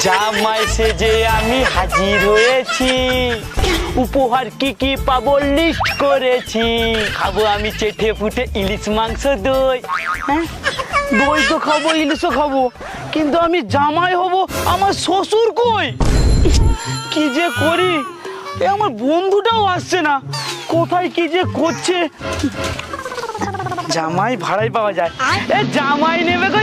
জামাই সেজে আমি হাজির হয়েছি। উপহার কি কি পাবো লিস্ট করেছি। খাব আমি চেটে ফুটে ইলিশ মাংস, দই। হ্যাঁ? দই তো খাব, ইলিশও খাব। কিন্তু আমি জামাই হব, আমার শ্বশুর কই? কি যে করি? এ আমার বন্ধুটাও আসছে না। কোথায় কি যে করছে? জামাই ভাড়াই পাওয়া যায়। এ জামাই নেবে গো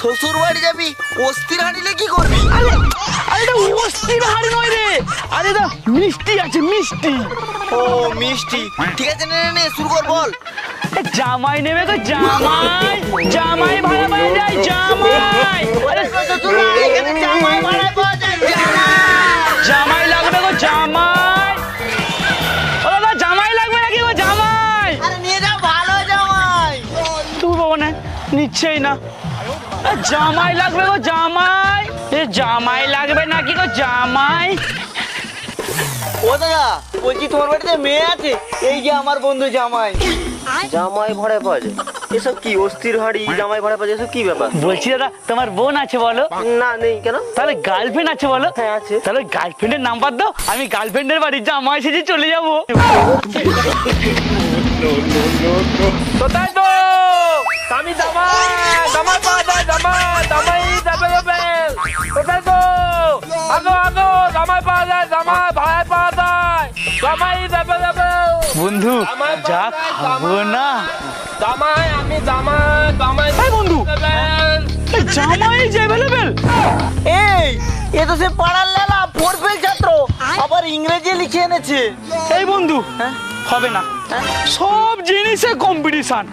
শ্বশুর বাড়ি যাবি? অস্থির হাঁড়িলে কি করবি? আরে আরে এটা অস্থির হাড়ি নয় রে। আরে এটা মিষ্টি আছে মিষ্টি। ও মিষ্টি। ঠিক আছে নে নে, শুরু কর বল। জামাই নেবে গো জামাই। জামাই ভাড়া পাওয়া যায় জামাই। আরে এখানে জামাই ভাড়ায় পাওয়া যায় জামাই। লাগবে গো জামাই। ও দাদা জামাই লাগবে নাকি গো জামাই? আরে নিয়ে যাও ভালো জামাই। তুই বাবা না নিচ্ছেই না। জামাই লাগবে গো জামাই এ জামাই লাগবে নাকি গো জামাই ও দাদা বলছি তোমার বাড়িতে মেয়ে আছে এই যে আমার বন্ধু জামাই জামাই ভরে পাওয়া যায় এসব কি অস্থির হাড়ি জামাই ভাড়ায় পাওয়া যায় এসব কি ব্যাপার বলছি দাদা তোমার বোন আছে বলো না নেই কেন তাহলে গার্লফ্রেন্ড আছে বলো হ্যাঁ আছে তাহলে গার্লফ্রেন্ডের নাম্বার দাও আমি গার্লফ্রেন্ডের বাড়ি জামাই সেজে চলে যাব আগো আগো জামাই পাওয়া যায় জামাই ভাই পাওয়া যায়। জামাই যাবে যাবে বন্ধু যা খাব না। জামাই আমি জামাই জামাই বন্ধু। জামাই যে অ্যাভেলেবেল এই এ তো সে পাড়ার লেলা ফোর ফেল ছাত্র আবার ইংরেজি লিখে এনেছে। এই বন্ধু হ্যাঁ? হবে না। সব জিনিসে কম্পিটিশন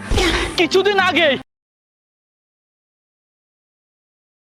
কিছুদিন আগে